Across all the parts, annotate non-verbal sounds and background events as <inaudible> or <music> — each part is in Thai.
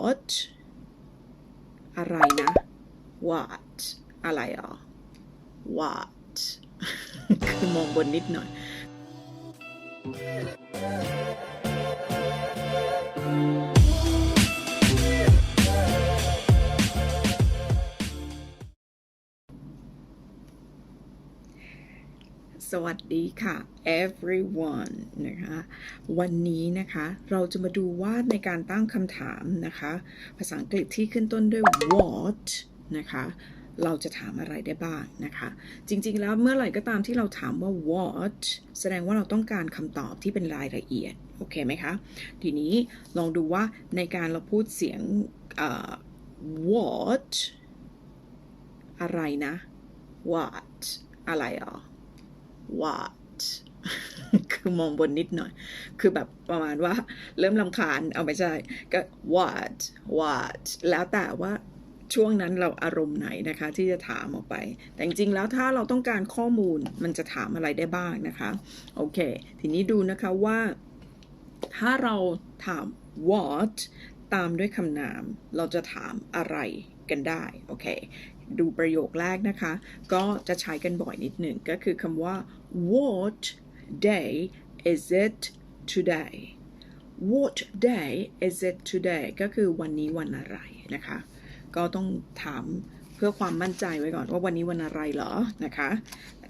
what อะไรนะ what อะไรอะ what คือมองบนนิดหน่อย สวัสดีค่ะ everyone นะคะ วันนี้นะคะเราจะมาดูว่าในการตั้งคำถามนะคะ ภาษาอังกฤษที่ขึ้นต้นด้วย what นะคะเราจะถามอะไรได้บ้างนะคะ จริงๆแล้วเมื่อไหร่ก็ตามที่เราถามว่า what แสดงว่าเราต้องการคำตอบที่เป็นรายละเอียด โอเคไหมคะ ทีนี้ลองดูว่าในการเราพูดเสียงเอ่อ what อะไรนะ what อะไรอะ what คือมองบนนิดหน่อย คือแบบประมาณว่า เริ่มลำคาญ เอาไม่ใช่ ก็ what what แล้วแต่ว่าช่วงนั้นเราอารมณ์ไหนนะคะ ที่จะถามออกไป แต่จริงๆแล้วถ้าเราต้องการข้อมูลมันจะถามอะไรได้บ้างนะคะ โอเค ทีนี้ดูนะคะว่า ถ้าเราถาม what ตามด้วยคำนาม เราจะถามอะไรกันได้ โอเค ดูประโยคแรกนะคะ ก็จะใช้กันบ่อยนิดหนึ่งก็คือคำว่า what day is it today what day is it today ก็คือวันนี้วันอะไรนะคะ ก็ต้องถามเพื่อความมั่นใจไว้ก่อนว่าวันนี้วันอะไรเหรอนะคะ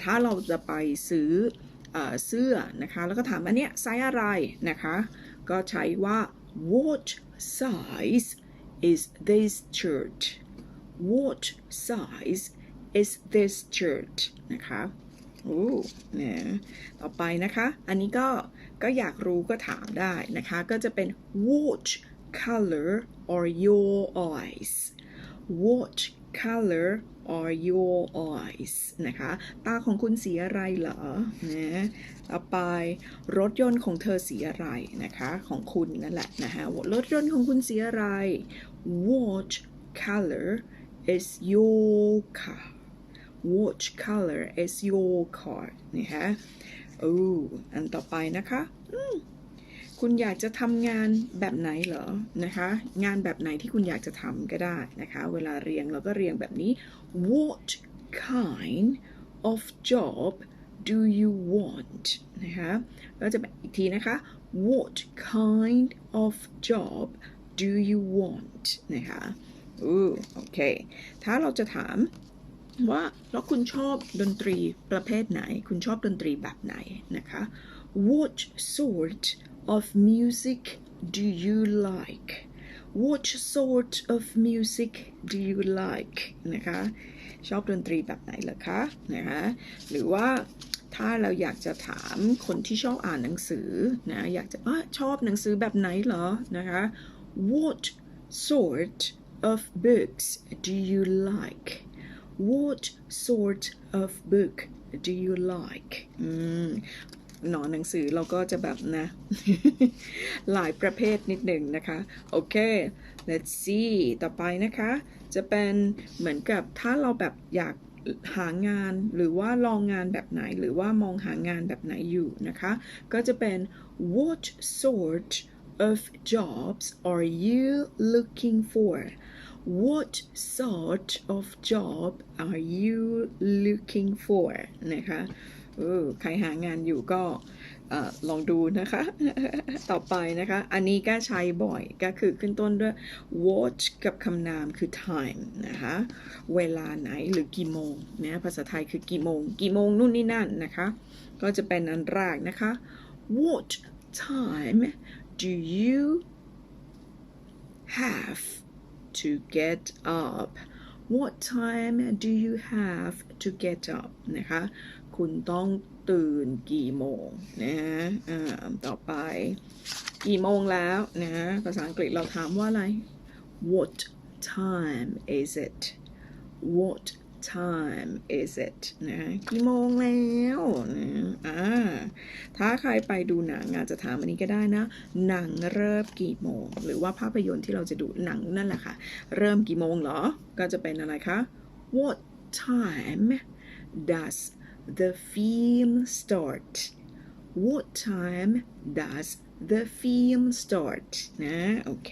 ถ้าเราจะไปซื้อเอเสื้อนะคะ แล้วก็ถามอันเนี้ยไซส์อะไรนะคะ ก็ใช้ว่า what size is this shirt what size is this shirt นะคะ โอ้เนี่ยต่อไปนะคะ อันนี้ก็ ก็อยากรู้ก็ถามได้นะคะ ก็จะเป็น what color are your eyes what color are your eyes นะคะ ตาของคุณสีอะไรเหรอ นะ ต่อไปรถยนต์ของเธอสีอะไรนะคะ ของคุณนั่นแหละนะคะรถยนต์ของคุณสีอะไร what color is your car what color is your car นะคะโอ้อันต่อไปนะคะคุณอยากจะทำงานแบบไหนเหรอนะคะ งานแบบไหนที่คุณอยากจะทำก็ได้นะคะ เวลาเรียงเราก็เรียงแบบนี้ what kind of job do you want นะคะก็จะอีกทีนะคะ what kind of job do you want นะคะอือโอเค ถ้าเราจะถาม ว่าแล้วคุณชอบดนตรีประเภทไหน คุณชอบดนตรีแบบไหนนะคะ What sort of music do you like What sort of music do you like นะคะ ชอบดนตรีแบบไหนเหรอคะนะคะหรือว่าถ้าเราอยากจะถามคนที่ชอบอ่านหนังสือนะอยากจะอะชอบหนังสือแบบไหนเหรอนะคะ What sort of books do you like What sort of book do you like หนอนหนังสือเราก็จะแบบนะ หลายประเภทนิดหนึ่งนะคะ โอเค let's see ต่อไปนะคะ จะเป็นเหมือนกับถ้าเราแบบอยากหางานหรือว่าลองงานแบบไหนหรือว่ามองหางานแบบไหนอยู่นะคะ ก็จะเป็น what sort of jobs are you looking for What sort of job are you looking for นะคะออใครหางานอยู่ก็อลองดูนะคะ ต่อไปนะคะ อันนี้ก็ใช้บ่อยก็คือขึ้นต้นด้วย what กับคำนามคือ time นะคะ เวลาไหนหรือกี่โมงนะภาษาไทยคือกี่โมง กี่โมงนู่นนี่นั่นนะคะ ก็จะเป็นอันแรกนะคะ what time do you have to get up what time do you have to get up นะคะ คุณต้องตื่นกี่โมงนะอ่าต่อไป กี่โมงแล้วนะ ภาษาอังกฤษเราถามว่าอะไร what time is it what time is it นะกี่โมงแล้วนะอ่าถ้าใครไปดูหนังอาจจะถามอันนี้ก็ได้นะ หนังเริ่มกี่โมง หรือว่าภาพยนตร์ที่เราจะดูหนังนั่นแหละค่ะ เริ่มกี่โมงเหรอ ก็จะเป็นอะไรคะ What time does the film start What time does the film start นะ โอเค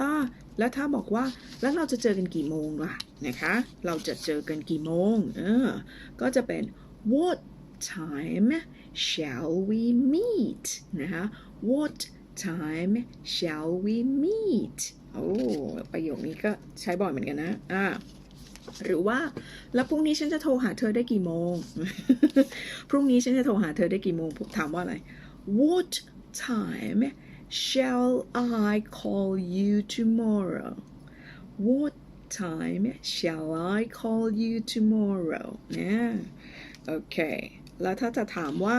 อ่าแล้วถ้าบอกว่าแล้วเราจะเจอกันกี่โมงล่ะ นะคะ เราจะเจอกันกี่โมงเออก็จะเป็น what time shall we meet นะคะ what time shall we meet โอ้ประโยคนี้ก็ใช้บ่อยเหมือนกันนะอ่าหรือว่าแล้วพรุ่งนี้ฉันจะโทรหาเธอได้กี่โมง พรุ่งนี้ฉันจะโทรหาเธอได้กี่โมงผมถามว่าอะไร what time shall I call you tomorrow what time shall I call you tomorrow นี่ยโอเค แล้วถ้าจะถามว่า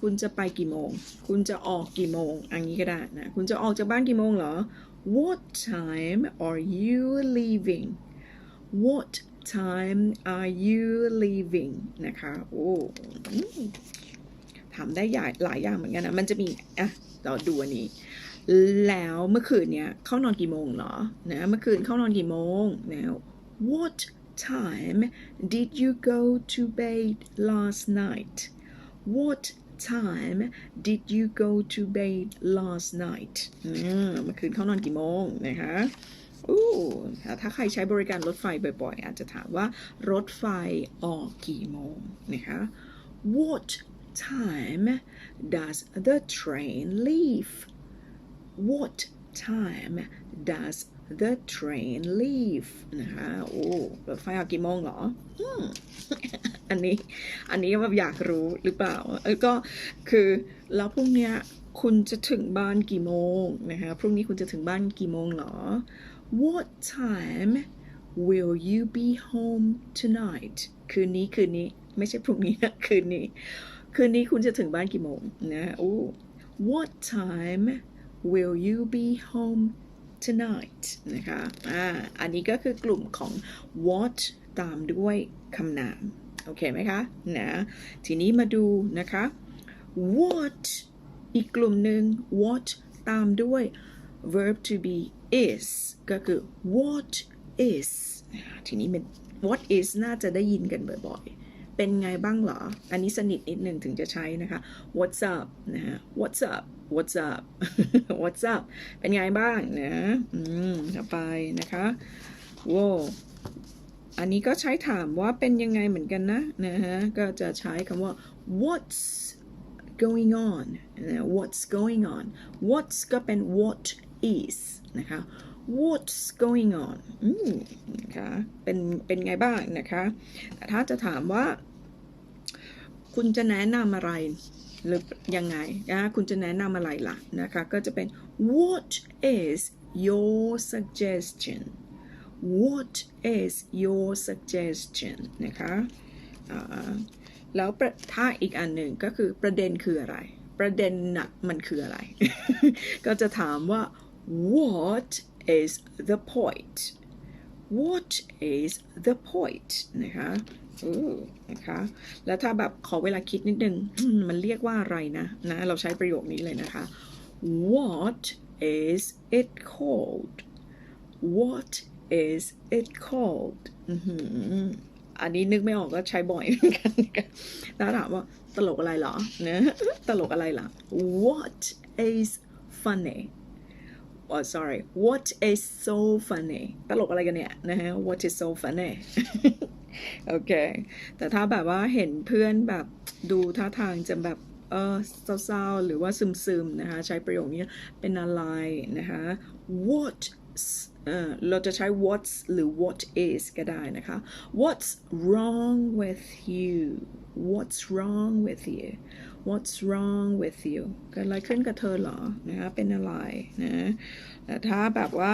คุณจะไปกี่โมง คุณจะออกกี่โมง อันนี้ก็ได้นะ คุณจะออกจากบ้านกี่โมงเหรอ What time are you leaving What time are you leaving นะคะ โอ้ถามได้หญ่หลายอย่างเหมือนกันนะ มันจะมี อะ เราดูอันนี้ แล้วเมื่อคืนเนี่ยเข้านอนกี่โมงเหรอนะเมื่อคืนเข้านอนกี่โมงนะ What time did you go to bed last night What time did you go to bed last night เมื่อคืนเข้านอนกี่โมงนะคะอู้ถ้าใครใช้บริการรถไฟบ่อยๆ อาจจะถามว่ารถไฟออกกี่โมงนะคะ What time does the train leave What time does the train leave นะคะโอ้รถไฟออกกี่โมงเหรออันนี้อันนี้แบบอยากรู้หรือเปล่าเออก็คือแล้วพรุ่งเนี้ยคุณจะถึงบ้านกี่โมงนะคะพรุ่งนี้คุณจะถึงบ้านกี่โมงเหรอ What time will you be home tonight คืนนี้คืนนี้ไม่ใช่พรุ่งนี้นะคืนนี้ คืนนี้คุณจะถึงบ้านกี่โมงนะโอ้ What time will you be home tonight นะคะ อ่า อันนี้ก็คือกลุ่มของ what ตามด้วยคำนาม โอเคไหมคะ นะ ทีนี้มาดูนะคะ what อีกกลุ่มหนึ่ง what ตามด้วย verb to be is ก็คือ what is ทีนี้เป็น what is น่าจะได้ยินกันบ่อยๆ เป็นไงบ้างเหรอ อันนี้สนิทนิดหนึ่งถึงจะใช้นะคะ what's up นะฮะ what's up what's up what's up เป็นไงบ้างนะ อืมต่อไปนะคะโว้อันนี้ก็ใช้ถามว่าเป็นยังไงเหมือนกันนะนะฮะ ก็จะใช้คำว่า what's going on นะ what's going on what's ก็เป็น what is นะคะ what's going on อืมนะคะ เป็น เป็นไงบ้างนะคะแต่ถ้าจะถามว่า คุณจะแนะนำอะไรหรือยังไงนะคุณจะแนะนำอะไรล่ะนะคะก็จะเป็น what is your suggestion what is your suggestion นะคะแล้วถ้าอีกอันหนึ่งก็คือประเด็นคืออะไร ประเด็นน่ะมันคืออะไร ก็จะถามว่า what is the point what is the point นะคะ อือนะคะ แล้วถ้าแบบขอเวลาคิดนิดนึง มันเรียกว่าอะไรนะ นะ เราใช้ประโยคนี้เลยนะคะ what is it called what is it called อันนี้นึกไม่ออกก็ใช้บ่อยเหมือนกันแล้วถามว่าตลกอะไรเหรอเนะตลกอะไรล่ะ what is funny oh sorry what is so funny ตลกอะไรกันเนี่ยนะฮะ what is so funny โอเค แต่ถ้าแบบว่าเห็นเพื่อนแบบดูท่าทางจะแบบเออเศร้าๆ หรือว่าซึมๆ นะคะ ใช้ประโยคนี้เป็นอะไรนะคะ what เออเราจะใช้ what's หรือ what is ก็ได้นะคะ what's wrong with you what's wrong with you what's wrong with you เกิดอะไรขึ้นกับเธอเหรอนะคะเป็นอะไรนะแต่ถ้าแบบว่า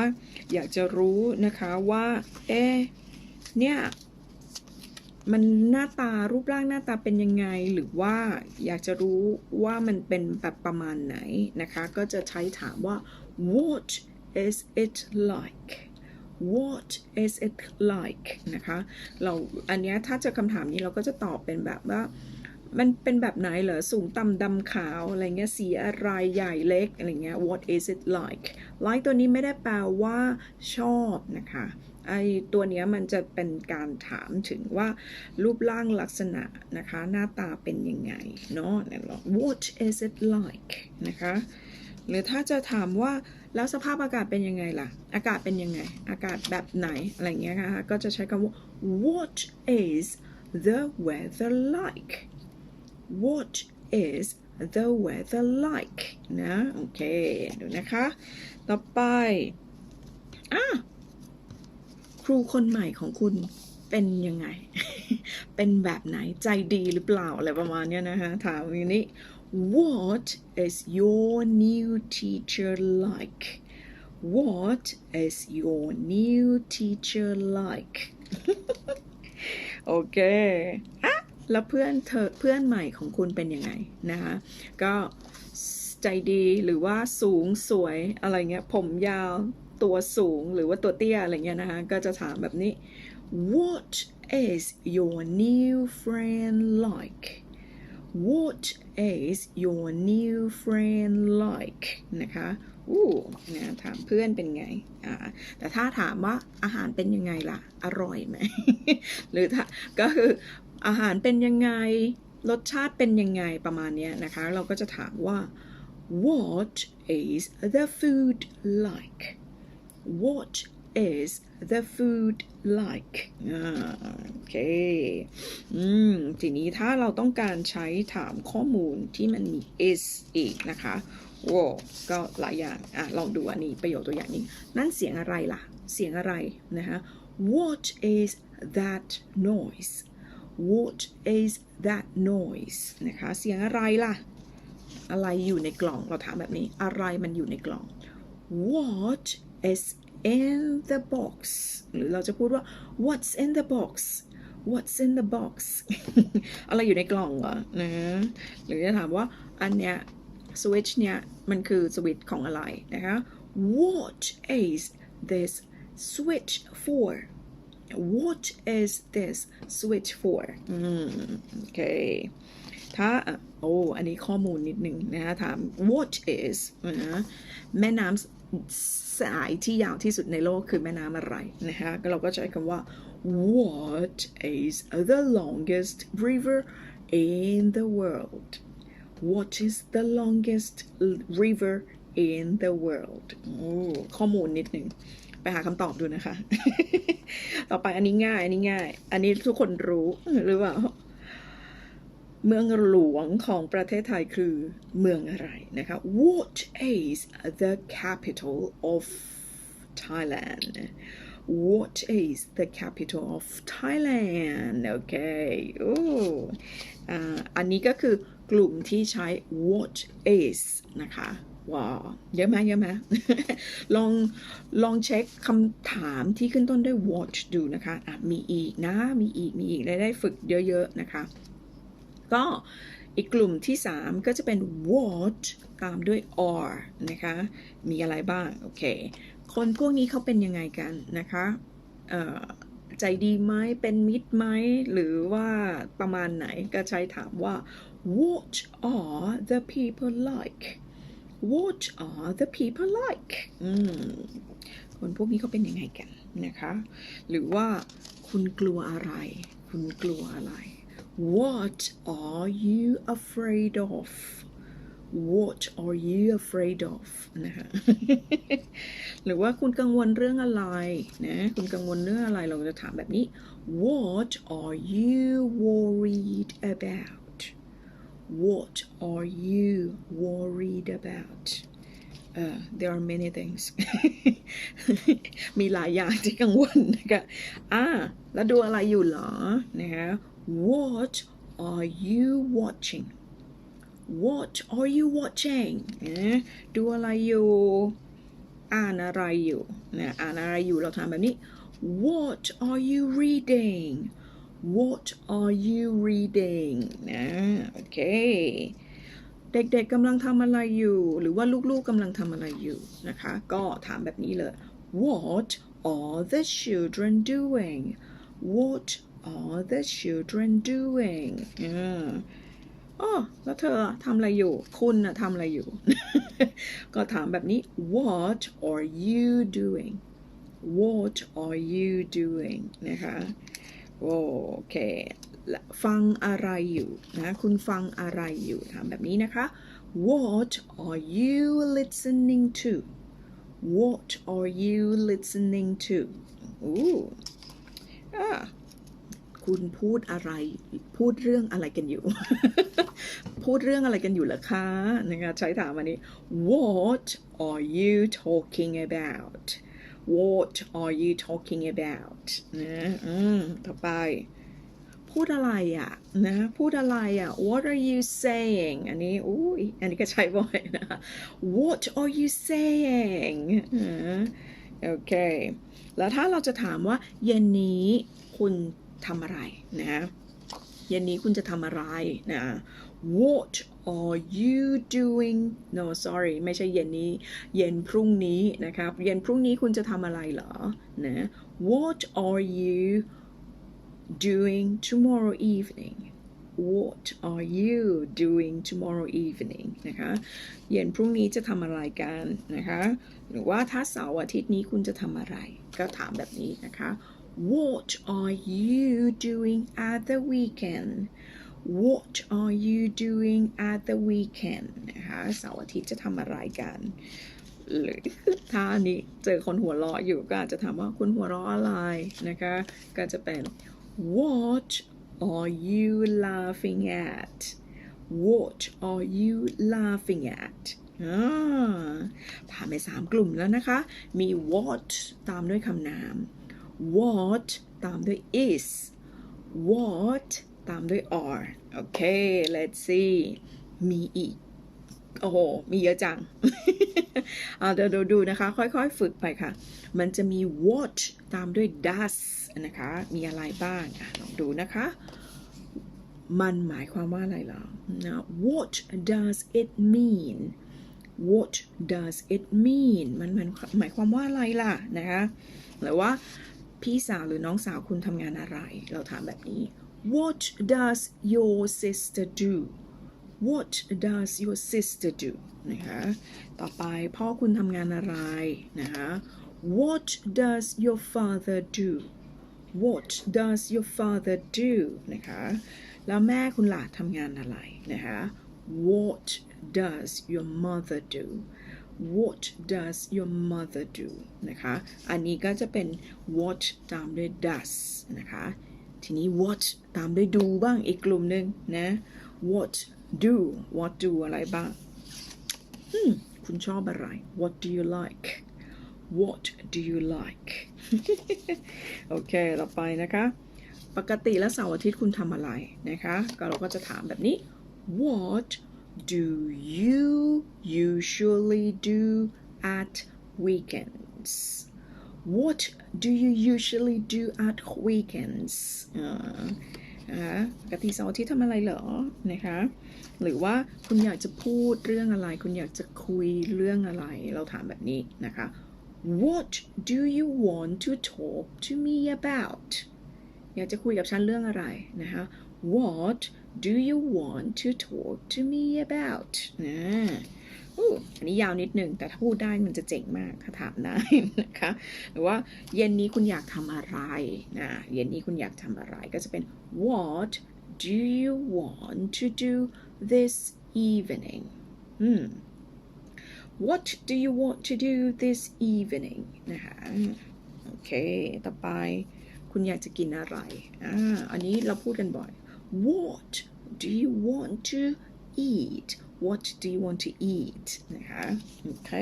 อยากจะรู้นะคะว่า เอ๊เนี่ย มันหน้าตารูปร่างหน้าตาเป็นยังไง หรือว่าอยากจะรู้ว่ามันเป็นแบบประมาณไหนนะคะ ก็จะใช้ถามว่า what is it like what is it like นะคะ เราอันนี้ถ้าเจอคำถามนี้เราก็จะตอบเป็นแบบว่า มันเป็นแบบไหนเหรอ สูงต่ำดำขาว อะไรเงี้ย สีอะไรใหญ่เล็ก อะไรเงี้ย what is it like like ตัวนี้ไม่ได้แปลว่าชอบนะคะ ไอตัวนี้มันจะเป็นการถามถึงว่ารูปร่างลักษณะนะคะ หน้าตาเป็นยังไงเนาะนี่หรอ what is it like นะคะ หรือถ้าจะถามว่าแล้วสภาพอากาศเป็นยังไงล่ะ อากาศเป็นยังไง อากาศแบบไหน อะไรเงี้ยนะคะ ก็จะใช้คำว่า what is the weather like what is the weather like นะ โอเค ดูนะคะ ต่อไป อะ ครูคนใหม่ของคุณเป็นยังไง เป็นแบบไหนใจดีหรือเปล่าอะไรประมาณนี้นะคะถามอย่างนี้ What is your new teacher like What is your new teacher like โอเคอะแล้วเพื่อนเธอเพื่อนใหม่ของคุณเป็นยังไงนะคะ ก็ใจดีหรือว่าสูงสวยอะไรเงี้ย ผมยาว ตัวสูงหรือว่าตัวเตี้ยอะไรเงี้ยนะคะก็จะถามแบบนี้ What is your new friend like What is your new friend like นะคะอู้นะถามเพื่อนเป็นไงอ่าแต่ถ้าถามว่าอาหารเป็นยังไงล่ะ อร่อยไหม หรือถ้าก็คืออาหารเป็นยังไง รสชาติเป็นยังไงประมาณนี้นะคะ เราก็จะถามว่า what is the food like what is the food like โอเคอืมทีนี้ถ้าเราต้องการใช้ถามข้อมูลที่มันมี is อีกนะคะโว้ก็หลายอย่าง อะ ลองดูอันนี้ประโยคตัวอย่างนี้ นั่นเสียงอะไรล่ะ เสียงอะไรนะคะ What is that noise What is that noise นะคะ เสียงอะไรล่ะ อะไรอยู่ในกล่อง เราถามแบบนี้ อะไรมันอยู่ในกล่อง What is in the box หรือเราจะพูดว่า What's in the box What's in the box อะไรอยู่ในกล่องเหรอนะหรือจะถามว่าอันเนี้ยสวิตช์เนี้ยมันคือสวิตช์ของอะไรนะคะ What is this switch for What is this switch for อืมโอเคถ้าอะโอ้อันนี้ข้อมูลนิดนึงนะถาม what is นะแม่น้ำ สายที่ยาวที่สุดในโลกคือแม่น้ำอะไรนะคะก็เราก็ใช้คำว่า what is the longest river in the world what is the longest river in the world โอ้ข้อมูลนิดนึงไปหาคำตอบดูนะคะ ต่อไปอันนี้ง่าย อันนี้ง่าย อันนี้ทุกคนรู้หรือเปล่า เมืองหลวงของประเทศไทยคือเมืองอะไรนะคะ What is the capital of Thailand What is the capital of Thailand โอเคโอ้อันนี้ก็คือกลุ่มที่ใช้ what is นะคะว้าวเยอะไหมเยอะไหมลองลองเช็คคำถามที่ขึ้นต้นด้วย what ดูนะคะะมีอีกนะ มีอีก มีอีกได้ได้ฝึกเยอะ ๆ นะคะ ก็อีกกลุ่มที่ 3 ก็จะเป็น what ตามด้วย are นะคะ มีอะไรบ้าง โอเค คนพวกนี้เขาเป็นยังไงกันนะคะเอ่อใจดีไหมเป็นมิตรไหม หรือว่าประมาณไหนก็ใช้ถามว่า what are the people like what are the people like คนพวกนี้เขาเป็นยังไงกันนะคะ หรือว่าคุณกลัวอะไร คุณกลัวอะไร What are you afraid of What are you afraid of นะคะ หรือว่าคุณกังวลเรื่องอะไรนะ คุณกังวลเรื่องอะไร เราจะถามแบบนี้ <laughs> What are you worried about What are you worried about uh, there are many things <laughs> มีหลายอย่างที่กังวลนะคะอ่า แล้วดูอะไรอยู่เหรอ นะคะ What are you watching What are you watching นะดูอะไรอยู่ อ่านอะไรอยู่นะอ่านอะไรอยู่เราถามแบบนี้ What are you reading What are you reading นะโอเคเด็กๆกำลังทำอะไรอยู่ หรือว่าลูกๆกำลังทำอะไรอยู่นะคะ ก็ถามแบบนี้เลย What are the children doing What are the children doing อ๋อแล้วเธอทำอะไรอยู่ คุณน่ะทำอะไรอยู่ ก็ถามแบบนี้ What are you doing What are you doing นะคะโอเคฟังอะไรอยู่นะคุณฟังอะไรอยู่ถามแบบนี้นะคะ What are you listening to What are you listening to อู้อ่า คุณพูดอะไร พูดเรื่องอะไรกันอยู่ พูดเรื่องอะไรกันอยู่เหรอคะนะคะใช้ถามอันนี้ What are you talking about What are you talking about นะอืมต่อไป พูดอะไรอะนะ พูดอะไรอะ What are you saying อันนี้อุ้ยอันนี้ก็ใช้บ่อยนะ What are you saying โอเค แล้วถ้าเราจะถามว่า เย็นนี้คุณ ทำอะไรนะเย็นนี้คุณจะทำอะไรนะ What are you doing no sorry ไม่ใช่เย็นนี้ เย็นพรุ่งนี้นะครับ เย็นพรุ่งนี้คุณจะทำอะไรเหรอนะ What are you doing tomorrow evening What are you doing tomorrow evening นะคะ เย็นพรุ่งนี้จะทำอะไรกันนะคะ หรือว่าถ้าเสาร์อาทิตย์นี้คุณจะทำอะไร ก็ถามแบบนี้นะคะ What are you doing at the weekend What are you doing at the weekend นะคะเสาร์อาทิตย์จะทำอะไรกัน หรือถ้านี้เจอคนหัวเราะอยู่ก็อาจจะถามว่าคุณหัวเราะอะไรนะคะ ก็จะเป็น What are you laughing at What are you laughing at อ่าผ่านไปสามกลุ่มแล้วนะคะ มี what ตามด้วยคำนาม what ตามด้วย is what ตามด้วย are โอเค let's see มีอีก โอ้โห มีเยอะจัง เอาเดี๋ยวเราดูนะคะ ค่อยๆ ฝึกไปค่ะ มันจะมี what ตามด้วย does นะคะ มีอะไรบ้างลองดูนะคะ มันหมายความว่าอะไรหรอนะ What does it mean What does it mean มันมันหมายความว่าอะไรล่ะนะคะ หรือว่า พี่สาวหรือน้องสาวคุณทำงานอะไร เราถามแบบนี้ What does your sister do What does your sister do นะคะต่อไปพ่อคุณทำงานอะไรนะคะ What does your father do What does your father do นะคะแล้วแม่คุณล่ะทำงานอะไรนะคะ What does your mother do What does your mother do นะคะ อันนี้ก็จะเป็น what ตามด้วย does นะคะ ทีนี้ what ตามด้วย do บ้างอีกกลุ่มหนึ่งนะ what do what do อะไรบ้าง คุณชอบอะไร What do you like What do you like โอเค ต่อไปนะคะ ปกติแล้วเสาร์อาทิตย์คุณทำอะไรนะคะ ก็เราก็จะถามแบบนี้ What do you usually do at weekends What do you usually do at weekends นะคะปกติเสาร์อาทิตย์ทำอะไรเหรอ นะคะ หรือว่าคุณอยากจะพูดเรื่องอะไร คุณอยากจะคุยเรื่องอะไร เราถามแบบนี้นะคะ What do you want to talk to me about อยากจะคุยกับฉันเรื่องอะไรนะคะ What do you want to talk to me about นะอันนี้ยาวนิดหนึ่งแต่ถ้าพูดได้มันจะเจ๋งมากถ้าถามได้นะคะ หรือว่าเย็นนี้คุณอยากทำอะไรนะเย็นนี้คุณอยากทำอะไรก็จะเป็น What do you want to do this evening อืม What do you want to do this evening นะคะโอเค ต่อไป คุณอยากจะกินอะไรอ่าอันนี้เราพูดกันบ่อย What do you want to eat What do you want to eat นะคะโอเค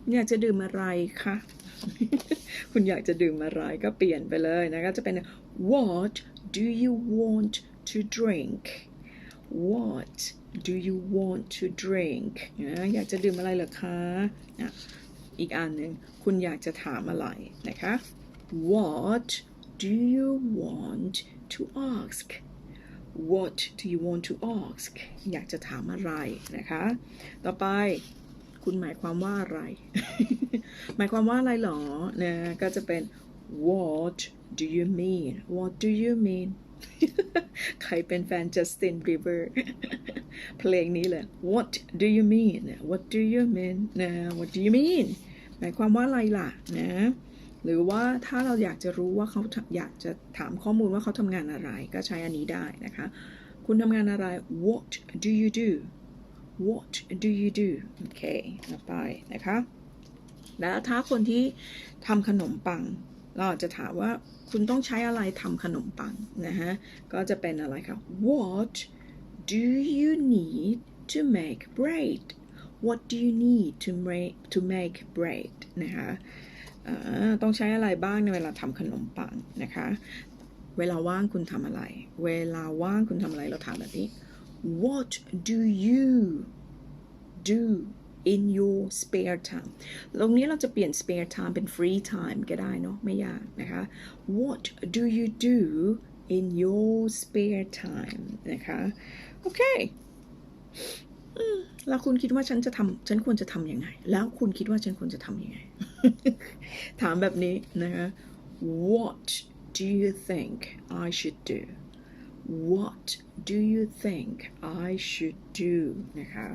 คุณอยากจะดื่มอะไรคะคุณอยากจะดื่มอะไรก็เปลี่ยนไปเลยนะคะจะเป็น What do you want to drink What do you want to drink นะอยากจะดื่มอะไรเหรอคะอะอีกอันหนึ่งคุณอยากจะถามอะไรนะคะ What do you want to ask What do you want to ask อยากจะถามอะไรนะคะ ต่อไปคุณหมายความว่าอะไร หมายความว่าอะไรหรอนะก็จะเป็น What do you mean What do you mean ใครเป็นแฟน Justin Bieber เพลงนี้เลย What do you mean What do you mean นะ What do you mean หมายความว่าอะไรล่ะนะ หรือว่าถ้าเราอยากจะรู้ว่าเขาอยากจะถามข้อมูลว่าเขาทำงานอะไร ก็ใช้อันนี้ได้นะคะ คุณทำงานอะไร What do you do What do you do โอเคไปนะคะ แล้วถ้าคนที่ทำขนมปัง เราจะถามว่าคุณต้องใช้อะไรทำขนมปังนะฮะ ก็จะเป็นอะไรคะ What do you need to make bread What do you need to make to make bread นะคะ ต้องใช้อะไรบ้างในเวลาทำขนมปังนะคะ เวลาว่างคุณทำอะไร เวลาว่างคุณทำอะไรเราถามแบบนี้ What do you do in your spare time ตรงนี้เราจะเปลี่ยน spare time เป็น free time ก็ได้เนาะไม่ยากนะคะ What do you do in your spare time นะคะ โอเคแล้วคุณคิดว่าฉันจะทำฉันควรจะทำยังไง แล้วคุณคิดว่าฉันควรจะทำยังไง ถามแบบนี้นะคะ What do you think I should do What do you think I should do นะคะ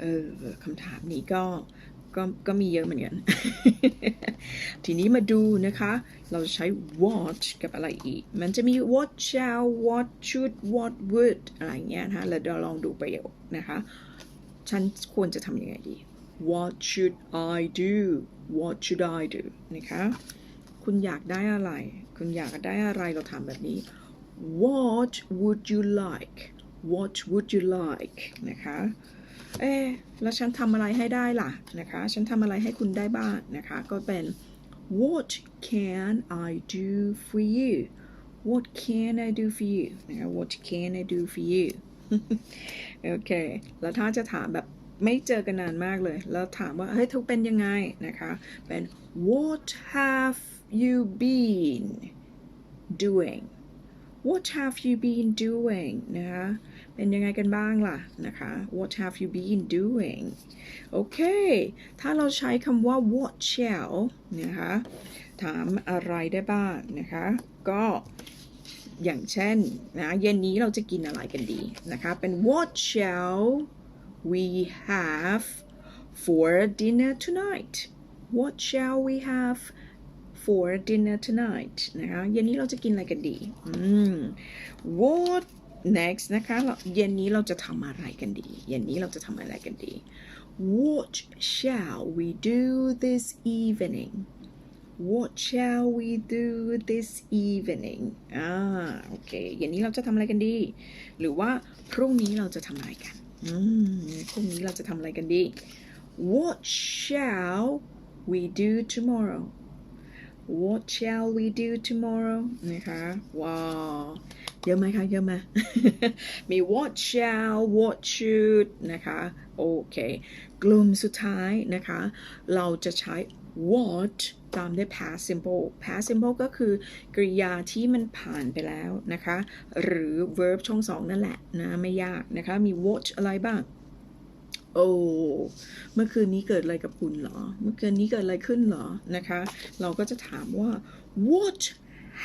เออคำถามนี้ก็ก็ก็มีเยอะเหมือนกัน ทีนี้มาดูนะคะ เราใช้ what กับอะไรอีก มันจะมี what shall what should what would อะไรเงี้ยนะคะแล้วเดี๋ยวลองดูประโยคนะคะ ฉันควรจะทำยังไงดี What should I do What should I do นะคะ คุณอยากได้อะไร คุณอยากได้อะไรเราถามแบบนี้ What would you like What would you like นะคะ เอ๊ะแล้วฉันทำอะไรให้ได้ล่ะนะคะ ฉันทำอะไรให้คุณได้บ้างนะคะ ก็เป็น What can I do for you What can I do for you นะคะ What can I do for you โอเค แล้วถ้าจะถามแบบ ไม่เจอกันนานมากเลย แล้วถามว่า เฮ้ยเธอเป็นยังไงนะคะ เป็น What have you been doing What have you been doing นะคะ เป็นยังไงกันบ้างล่ะนะคะ What have you been doing โอเค ถ้าเราใช้คำว่า what shall นะคะ ถามอะไรได้บ้างนะคะ ก็อย่างเช่นนะเย็นนี้เราจะกินอะไรกันดีนะคะ เป็น what shall we have for dinner tonight What shall we have for dinner tonight นะคะเย็นนี้เราจะกินอะไรกันดีอืม what next นะคะเราเย็นนี้เราจะทำอะไรกันดี เย็นนี้เราจะทำอะไรกันดี What shall we do this evening What shall we do this evening อ่าโอเคเย็นนี้เราจะทำอะไรกันดี หรือว่าพรุ่งนี้เราจะทำอะไรกัน อืมพรุ่งนี้เราจะทำอะไรกันดี What shall we do tomorrow What shall we do tomorrow นะคะว้าวเยอะไหมคะเยอะไหมมี what shall what should นะคะโอเค กลุ่มสุดท้ายนะคะ เราจะใช้ what ตามด้วย past simple past simple ก็คือกริยาที่มันผ่านไปแล้วนะคะ หรือ verb ช่องสองนั่นแหละนะ ไม่ยากนะคะ มี what อะไรบ้าง โอ้ เมื่อคืนนี้เกิดอะไรกับคุณเหรอ เมื่อคืนนี้เกิดอะไรขึ้นเหรอนะคะ เราก็จะถามว่า what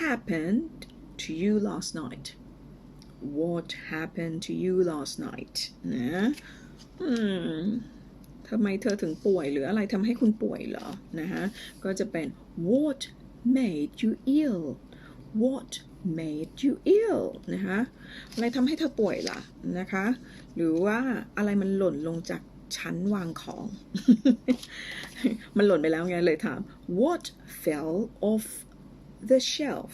happened to you last night what happened to you last night นะ อืม ทำไมเธอถึงป่วย หรืออะไรทำให้คุณป่วยเหรอนะคะก็จะเป็น what made you ill what made you ill นะคะอะไรทำให้เธอป่วยล่ะนะคะ หรือว่าอะไรมันหล่นลงจากชั้นวางของ มันหล่นไปแล้วไงเลยถาม what fell off the shelf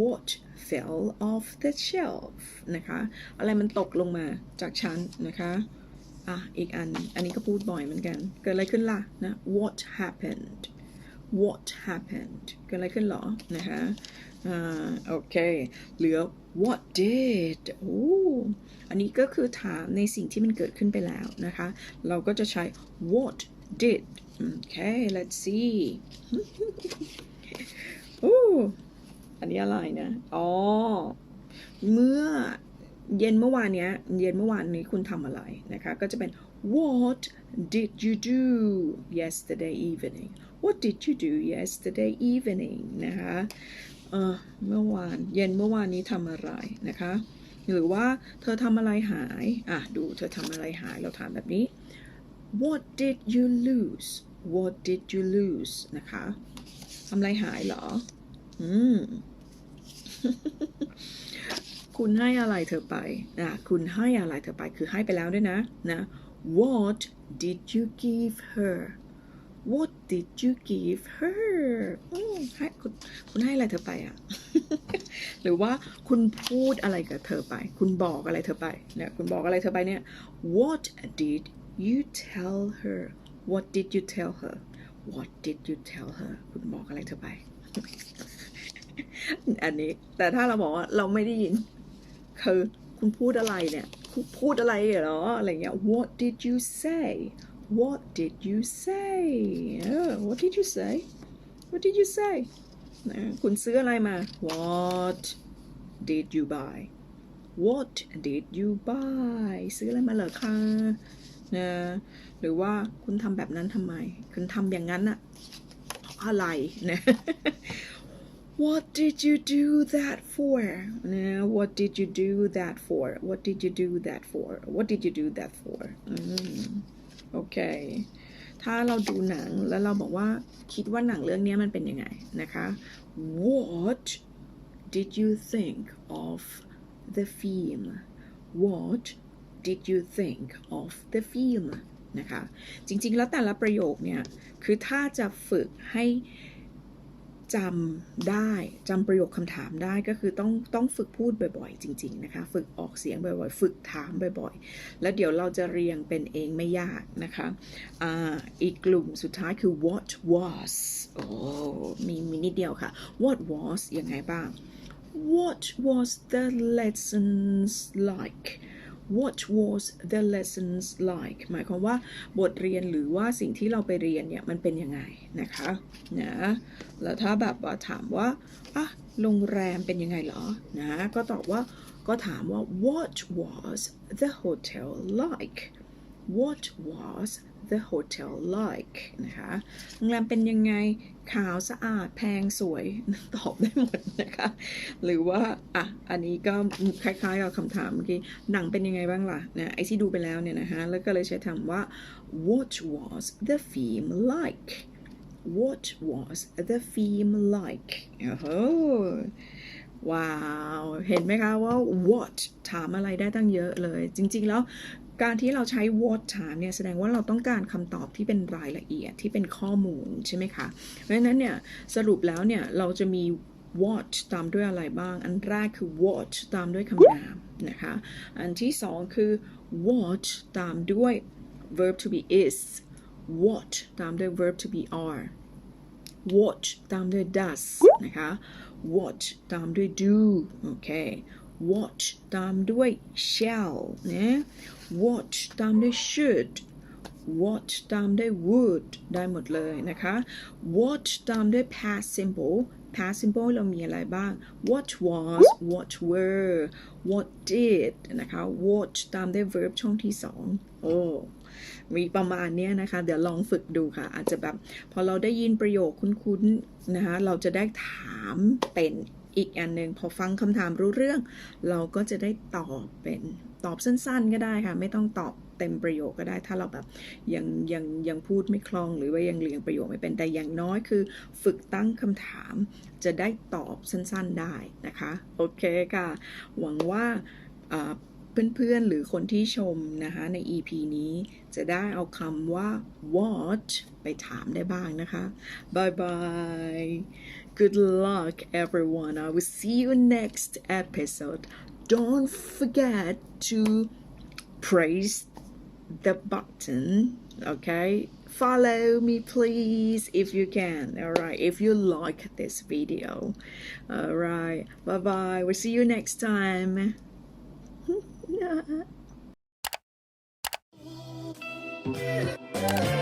what fell off the shelf นะคะ อะไรมันตกลงมาจากชั้นนะคะ อะอีกอัน อันนี้ก็พูดบ่อยเหมือนกัน เกิดอะไรขึ้นล่ะนะ what happened what happened เกิดอะไรขึ้นหรอ นะคะอ่าโอเค เหลือ what did โอ้อันนี้ก็คือถามในสิ่งที่มันเกิดขึ้นไปแล้วนะคะ เราก็จะใช้ what did โอเค let's see โอ้อันนี้อะไรนะ อ๋อ เมื่อ เย็นเมื่อวานเนี้ยเย็นเมื่อวานนี้คุณทำอะไรนะคะ ก็จะเป็น what did you do yesterday evening what did you do yesterday evening นะคะเออเมื่อวานเย็นเมื่อวานนี้ทำอะไรนะคะ หรือว่าเธอทำอะไรหาย อะ ดูเธอทำอะไรหาย เราถามแบบนี้ what did you lose what did you lose นะคะทำอะไรหายเหรอ อืม คุณให้อะไรเธอไปนะคุณให้อะไรเธอไปคือให้ไปแล้วด้วยนะนะ What did you give her what did you give her ให้คุณคุณให้อะไรเธอไปอะ หรือว่าคุณพูดอะไรกับเธอไป คุณบอกอะไรเธอไปเนี่ยคุณบอกอะไรเธอไปเนี่ย what did you tell her what did you tell her what did you tell her คุณบอกอะไรเธอไป อันนี้ แต่ถ้าเราบอกว่าเราไม่ได้ยิน คือคุณพูดอะไรเนี่ยคุณพูดอะไรเหรออะไรเงี้ย what did you say what did you say what did you say what did you say นะคุณซื้ออะไรมา what did you buy what did you buy ซื้ออะไรมาเหรอคะนะหรือว่าคุณทำแบบนั้นทำไม คุณทำอย่างนั้นอะอะไรนะ What did you do that for? What did you do that for? What did you do that for? What did you do that for? โอเค ถ้าเราดูหนังแล้วเราบอกว่าคิดว่าหนังเรื่องนี้มันเป็นยังไงนะคะ What did you think of the film? What did you think of the film? นะคะ จริงๆ แล้วแต่ละประโยคเนี่ย คือถ้าจะฝึกให้ จำได้จำประโยคคำถามได้ก็คือต้องต้องฝึกพูดบ่อยๆ จริง ๆนะคะ ฝึกออกเสียงบ่อยๆ ฝึกถามบ่อยๆ แล้วเดี๋ยวเราจะเรียงเป็นเองไม่ยากนะคะอ่าอีกกลุ่มสุดท้ายคือ what was โอ้มีมีนิดเดียวค่ะ what was ยังไงบ้าง what was the lessons like what was the lessons like หมายความว่าบทเรียนหรือว่าสิ่งที่เราไปเรียนเนี่ยมันเป็นยังไงนะคะนะแล้วถ้าแบบว่าถามว่าอะโรงแรมเป็นยังไงเหรอนะก็ตอบว่าก็ถามว่า what was the hotel like what was the hotel like นะคะโรงแรมเป็นยังไงขาวสะอาดแพงสวย ตอบได้หมดนะคะ หรือว่า อะ อันนี้ก็คล้ายๆกับคำถามเมื่อกี้หนังเป็นยังไงบ้างล่ะนะไอที่ดูไปแล้วเนี่ยนะคะแล้วก็เลยใช้คำว่า what was the film like what was the film like โอ้โหว้าว เห็นไหมคะว่า what ถามอะไรได้ตั้งเยอะเลย จริง ๆ แล้ว การที่เราใช้ what ถามเนี่ยแสดงว่าเราต้องการคำตอบที่เป็นรายละเอียดที่เป็นข้อมูลใช่ไหมคะ เพราะฉะนั้นเนี่ยสรุปแล้วเนี่ยเราจะมี what ตามด้วยอะไรบ้าง อันแรกคือ what ตามด้วยคำนามนะคะ อันที่สองคือ what ตามด้วย verb to be is what ตามด้วย verb to be are what ตามด้วย does นะคะ what ตามด้วย do โอเค what ตามด้วย shall นะ what ตามด้วย should what ตามด้วย would ได้หมดเลยนะคะ what ตามด้วย past simple past simple เรามีอะไรบ้าง what was what were what did นะคะ what ตามด้วย verb ช่องที่สองโอ้มีประมาณเนี้ยนะคะ เดี๋ยวลองฝึกดูค่ะ อาจจะแบบ พอเราได้ยินประโยคคุ้นๆนะคะ เราจะได้ถามเป็นอีกอันหนึ่งพอฟังคำถามรู้เรื่อง เราก็จะได้ตอบเป็น ตอบสั้น ๆ ก็ได้ค่ะ ไม่ต้องตอบเต็มประโยคก็ได้ ถ้าเราแบบยังยังยังพูดไม่คล่องหรือว่ายังเรียงประโยคไม่เป็นแต่อย่างน้อยคือ ฝึกตั้งคำถามจะได้ตอบสั้นๆได้นะคะ โอเคค่ะ หวังว่าเพื่อนๆหรือคนที่ชมนะคะใน EP นี้จะได้เอาคำว่า what ไปถามได้บ้างนะคะ bye bye good luck everyone I will see you next episode don't forget to press the button okay? Follow me please if you can all right if you like this video all right bye bye we'll see you next time. <laughs>